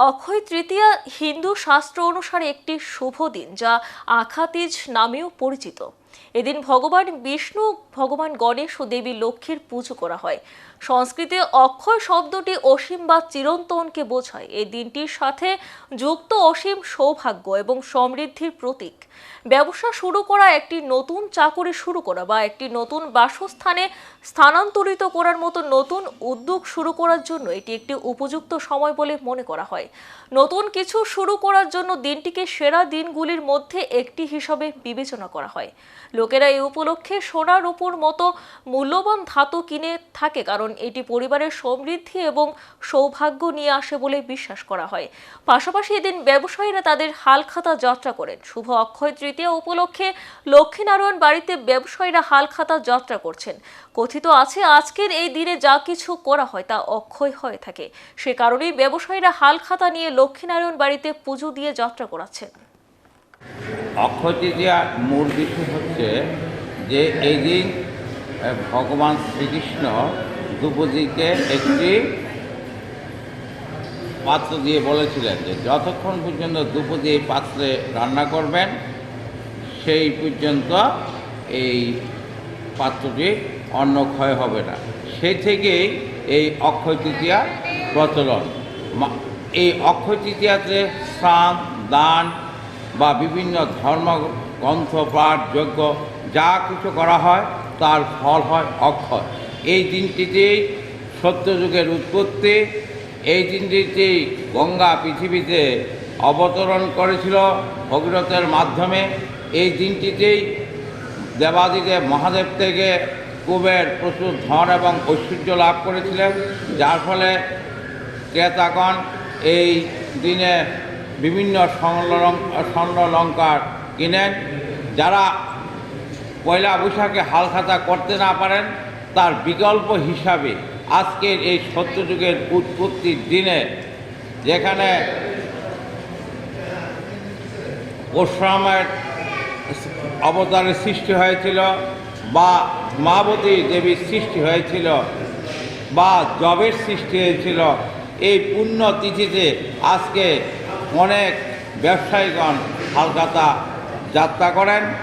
অক্ষয় তৃতীয়া হিন্দু শাস্ত্র অনুসারে একটি শুভ দিন, যা আখাতিজ নামেও পরিচিত। এদিন ভগবান বিষ্ণু ভগবান গণেশ ও দেবী লক্ষ্মীর পুজো করা হয়। সংস্কৃতে অক্ষয় শব্দটি অসীম বা চিরন্তনকে বোঝায়। এই দিনটির সাথে যুক্ত অসীম সৌভাগ্য এবং সমৃদ্ধির প্রতীক। ব্যবসা শুরু করা একটি নতুন চাকরি শুরু করা বা একটি নতুন বাসস্থানে স্থানান্তরিত করার মতো নতুন উদ্যোগ শুরু করার জন্য এটি একটি উপযুক্ত সময় বলে মনে করা হয়। নতুন কিছু শুরু করার জন্য দিনটিকে সেরা দিনগুলির মধ্যে একটি হিসাবে বিবেচনা করা হয়। লোকেরা এই উপলক্ষে সোনার উপর মতো মূল্যবান ধাতু কিনে থাকে, কারণ এটি পরিবারের সমৃদ্ধি এবং সৌভাগ্য নিয়ে আসে বলে বিশ্বাস করা হয়। পাশাপাশি এদিন ব্যবসায়ীরা তাদের হালখাতা যাত্রা করেন। শুভ অক্ষয় তৃতীয়া উপলক্ষে লক্ষ্মীনারায়ণ বাড়িতে ব্যবসায়ীরা হালখাতা যাত্রা করছেন। কথিত আছে, আজকের এই দিনে যা কিছু করা হয় তা অক্ষয় হয়ে থাকে। সে কারণেই ব্যবসায়ীরা হালখাতা নিয়ে লক্ষ্মীনারায়ণ বাড়িতে পুজো দিয়ে যাত্রা করাচ্ছেন। অক্ষয় তৃতীয়ার মূল বিষয় হচ্ছে যে এই দিন ভগবান শ্রীকৃষ্ণ দ্রৌপদীকে একটি পাত্র দিয়ে বলেছিলেন যে, যতক্ষণ পর্যন্ত দ্রৌপদী এই পাত্রে রান্না করবেন, সেই পর্যন্ত এই পাত্রটি অন্ন ক্ষয় হবে না। সেই থেকেই এই অক্ষয় তৃতীয়া প্রচলন। এই অক্ষয় তৃতীয়াতে স্নান, দান বা বিভিন্ন ধর্ম গ্রন্থ পাঠ, যজ্ঞ যা কিছু করা হয়, তার ফল হয় অক্ষয়। এই দিনটিতেই সত্যযুগের উৎপত্তি, এই দিনটিতেই গঙ্গা পৃথিবীতে অবতরণ করেছিল ভগীরথের মাধ্যমে, এই দিনটিতেই দেবাদিদেব মহাদেব থেকে কুবের প্রচুর ধন এবং ঐশ্বর্য লাভ করেছিলেন, যার ফলে ক্রেতাগণ এই দিনে বিভিন্ন স্বর্ণ- স্বর্ণলঙ্কার কিনেন, যারা পয়লা বৈশাখে হালখাতা করতে না পারেন, তার বিকল্প হিসাবে আজকের এই সত্যযুগের উৎপত্তির দিনে, যেখানে পরশুরামের অবতারের সৃষ্টি হয়েছিল বা মাবতী দেবীর সৃষ্টি হয়েছিল বা জবের সৃষ্টি হয়েছিল, এই পুণ্য তিথিতে আজকে অনেক ব্যবসায়ীগণ হালকাতা যাত্রা করেন।